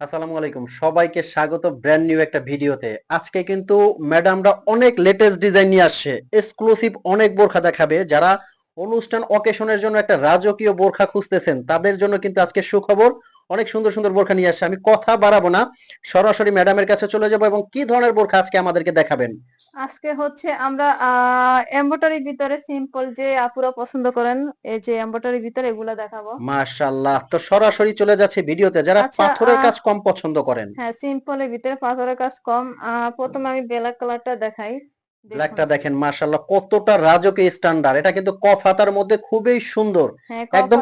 আসসালামু আলাইকুম। সবাইকে স্বাগত ব্র্যান্ড নিউ একটা ভিডিওতে। আজকে কিন্তু ম্যাডামরা অনেক লেটেস্ট ডিজাইন নিয়ে আসছে। এক্সক্লুসিভ অনেক বোরখা দেখাবে। যারা অনুষ্ঠান অকেশনের জন্য একটা রাজকীয় বোরখা খুঁজতেছেন, তাদের জন্য কিন্তু আজকে সুখবর। অনেক সুন্দর সুন্দর বোরখা নিয়ে আসছে। আমি কথা বাড়াবো না। সরাসরি ম্যাডামের কাছে চলে যাব এবং কি ধরনের বোরখা আজকে আমাদেরকে দেখাবেন? আজকে হচ্ছে আমরা এমব্রয়ডারির ভিতরে সিম্পল যে আপুরা পছন্দ করেন এই যে এমব্রয়ডারির ভিতরে এগুলা দেখাবো। মাশাআল্লাহ তো সরাসরি চলে যাচ্ছে ভিডিওতে। যারা আচ্ছা, পাথরের কাজ কম পছন্দ করেন। হ্যাঁ সিম্পলের ভিতরে পাথরের কাজ কম। আহ, প্রথমে আমি ব্ল্যাক কালারটা দেখাই। ব্ল্যাকটা দেখেন। মাশাআল্লাহ কতটা রাজকীয় স্ট্যান্ডার্ড এটা কিন্তু কফ হাতার মধ্যে খুবই সুন্দর হ্যাঁ একদম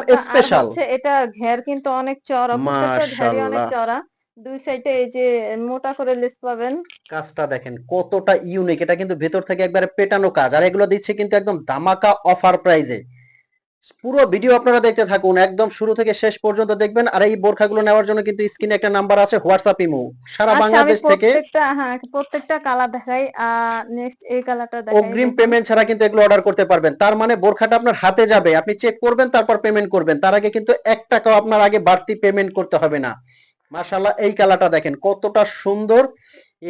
হচ্ছে এটা ঘের কিন্তু অনেক চওড়া প্রত্যেকটা ঘেরই অনেক মাশাআল্লাহ। দুই সাইডে এই যে মোটা করে লেস পাবেন। কাজটা দেখেন কতটা ইউনিক এটা কিন্তু ভেতর থেকে একবারে পেটানো কাজ। আর এগুলো দিচ্ছে কিন্তু একদম ধামাকা অফার প্রাইজে পুরো ভিডিও আপনারা দেখতে থাকুন একদম শুরু থেকে শেষ পর্যন্ত দেখবেন। আর এই বোরখাগুলো নেওয়ার জন্য কিন্তু স্ক্রিনে একটা নাম্বার আছে হোয়াটসঅ্যাপ ইমো সারা আচ্ছা বাংলাদেশ থেকে প্রত্যেকটা হ্যাঁ প্রত্যেকটা কালার দেখাই নেক্সট এই কালারটা দেখাই। অগ্রিম পেমেন্ট ছাড়া কিন্তু এগুলো অর্ডার করতে পারবেন। তার মানে বোরখাটা আপনার হাতে যাবে। আপনি চেক করবেন তারপর পেমেন্ট করবেন। তার আগে কিন্তু এক টাকাও আপনার আগে বাড়তি পেমেন্ট করতে হবে না। মাশাআল্লাহ এই কালারটা দেখেন কতটা সুন্দর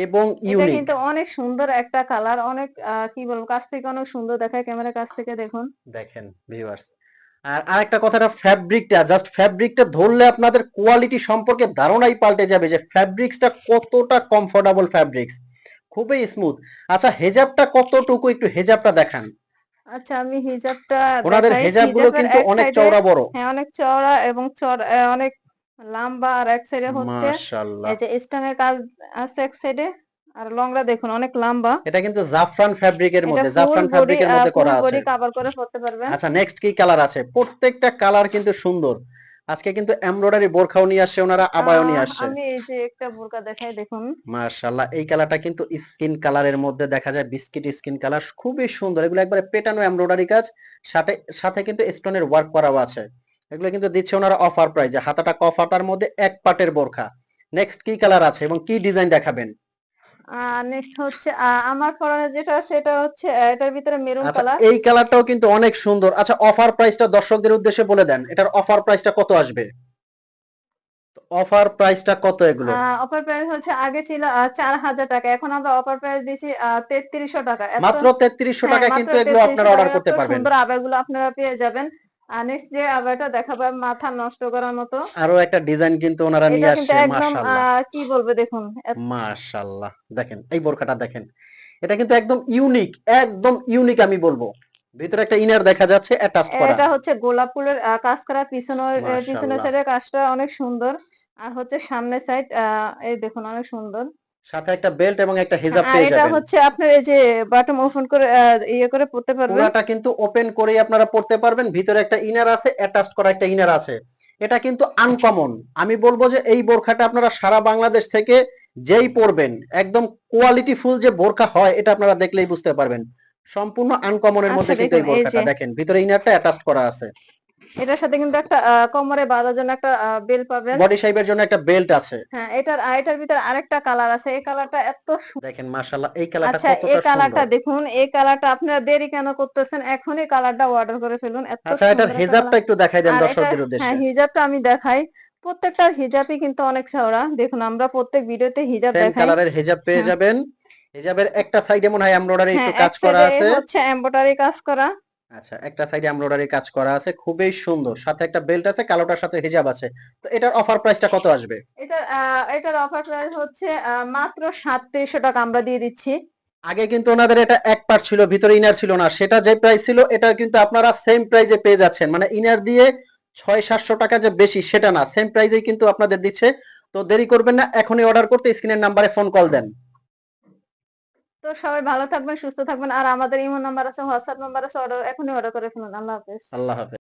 এবং এটা ইউনিক কিন্তু অনেক সুন্দর একটা কালার অনেক কি বলব কাছ থেকে অনেক সুন্দর দেখায় ক্যামেরার কাছ থেকে দেখুন। দেখেন ভিউয়ার্স আর আরেকটা কথাটা ফ্যাব্রিকটা জাস্ট ফ্যাব্রিকটা ধরলে আপনাদের কোয়ালিটি সম্পর্কে ধারণাই পাল্টে যাবে যে ফ্যাব্রিক্সটা কতটা কমফোর্টেবল ফ্যাব্রিক্স খুবই স্মুথ আচ্ছা হেজাবটা কতটুকু একটু হেজাবটা দেখান। আচ্ছা আমি হিজাবটা ওনাদের হেজাবগুলো কিন্তু অনেক চওড়া বড়। হ্যাঁ অনেক চওড়া এবং অনেক লম্বা আর এক সাইডে হচ্ছে এই যে স্টোনের কাজ আছে এক সাইডে আর লংরা দেখুন অনেক লম্বা। এটা কিন্তু জাফরান ফ্যাব্রিকের এটা মধ্যে জাফরান বডি ফ্যাব্রিকের মধ্যে করা আছে। বডি কভার করে পড়তে পারবেন আচ্ছা নেক্সট কি কালার আছে? প্রত্যেকটা কালার কিন্তু সুন্দর। আজকে কিন্তু এমব্রয়ডারি বোরখাও নিয়ে আসছে ওনারা আবায়ও নিয়ে আসছে। আমি এই যে একটা বোরকা দেখাই দেখুন। মাশাআল্লাহ এই কালারটা কিন্তু স্কিন কালারের মধ্যে দেখা যায় বিস্কিট স্কিন কালার খুবই সুন্দর। এগুলো একবারে পেটানো এমব্রয়ডারি কাজ সাথে সাথে কিন্তু স্টোনের ওয়ার্ক করাও আছে। এগুলো কিন্তু দিচ্ছে ওনারা অফার প্রাইজে হাতাটা কফ হাতার মধ্যে এক পাটের বোরখা। নেক্সট কি কালার আছে এবং কি ডিজাইন দেখাবেন? নেক্সট হচ্ছে আমার পরনে যেটা আছে এটা হচ্ছে এটার ভিতরে মেরুন আচ্ছা কালার এই কালারটাও কিন্তু অনেক সুন্দর। আচ্ছা অফার প্রাইসটা দর্শকদের উদ্দেশ্যে বলে দেন এটার অফার প্রাইসটা কত আসবে? অফার প্রাইসটা কত এগুলো? অফার প্রাইস হচ্ছে আগে ছিল চার হাজার টাকা। এখন আমরা অফার প্রাইস দিয়েছি তেত্রিশশো টাকা। মাত্র তেত্রিশশো হ্যাঁ, টাকা কিন্তু এগুলো আপনারা অর্ডার করতে পারবেন। সুন্দর আবাগুলো আপনারা পেয়ে যাবেন। আর নেক্সট যে আবাটা দেখাবো মাথা নষ্ট করার মতো। আরও একটা ডিজাইন কিন্তু ওনারা নিয়ে আসছে মাশাআল্লাহ। কি বলব দেখুন মাশাআল্লাহ দেখেন এই বোরখাটা দেখেন। এটা কিন্তু একদম ইউনিক একদম ইউনিক আমি বলব। ভিতরে একটা ইনার দেখা যাচ্ছে অ্যাটাচ করা। এটা হচ্ছে গোলাপ ফুলের কাজ করা পিছনের পিছনের। সাইডের কাজটা অনেক সুন্দর। আর হচ্ছে সামনের সাইড এই দেখুন অনেক সুন্দর। সাথে একটা বেল্ট এবং একটা হিজাব পেয়ে এটা হচ্ছে আপনার এই যে বাটন ওপেন করে ইয়ে করে পড়তে পারবেন। পুরাটা কিন্তু ওপেন করেই আপনারা পড়তে পারবেন। ভিতরে একটা ইনার আছে অ্যাটাচ করা একটা ইনার আছে। এটা কিন্তু আনকমন আমি বলব যে এই বোরখাটা আপনারা সারা বাংলাদেশ থেকে যেই পরবেন একদম কোয়ালিটি ফুল যে বোরখা হয় এটা আপনারা দেখলেই বুঝতে পারবেন। সম্পূর্ণ আনকমনের আচ্ছা, মধ্যে কিন্তু এই বোরখাটা। দেখেন ভিতরে ইনারটা অ্যাটাচ করা আছে। এটার সাথে কিন্তু একটা কোমরে বাঁধার জন্য একটা বেল পাবেন। বডি শেপের জন্য একটা বেল্ট আছে। হ্যাঁ এটার এটার ভিতরে আরেকটা কালার আছে। এই কালারটা এত দেখেন মাশাআল্লাহ এই কালারটা আচ্ছা এই কালারটা দেখুন এই কালারটা আপনারা দেরি কেন করতেছেন? এখনই কালারটা অর্ডার করে ফেলুন। এত আচ্ছা এটার হেজাবটা। একটু দেখাই দেন আর এটা হ্যাঁ হিজাবটা আমি দেখাই। প্রত্যেকটার হিজাবই কিন্তু অনেক চওড়া দেখুন আমরা প্রত্যেক ভিডিওতে হিজাব সেম দেখাই। কালারের হেজাব পেয়ে হ্যাঁ। যাবেন। হেজাবের একটা সাইডে মনে হয় এমব্রয়ডারি হ্যাঁ একটু কাজ করা আছে। হচ্ছে এমব্রয়ডারি কাজ করা। আচ্ছা একটা সাইডে এমব্রয়ডারি কাজ করা আছে খুবই সুন্দর। সাথে একটা বেল্ট আছে কালোটার সাথে হিজাব আছে। তো এটার অফার প্রাইসটা কত আসবে? এটার এটার অফার প্রাইস হচ্ছে মাত্র সাতত্রিশশো টাকা আমরা দিয়ে দিচ্ছি। আগে কিন্তু ওনাদের এটা এক পার্ট ছিল ভিতরে ইনার ছিল না। সেটা যে প্রাইস ছিল এটা কিন্তু আপনারা সেম প্রাইজে পেয়ে যাচ্ছেন। মানে ইনার দিয়ে ছয় সাতশো টাকা যে বেশি সেটা না। সেম প্রাইজেই কিন্তু আপনাদের দিচ্ছে। তো দেরি করবেন না এখনই অর্ডার করতে স্ক্রিনের নাম্বারে ফোন কল দেন। তো সবাই ভালো থাকবেন, সুস্থ থাকবেন, আর আমাদের ইমো নাম্বার আছে, হোয়াটসঅ্যাপ নাম্বার আছে অর্ডার এখনই অর্ডার করে ফেলুন। আল্লাহ হাফেজ। আল্লাহ হাফেজ।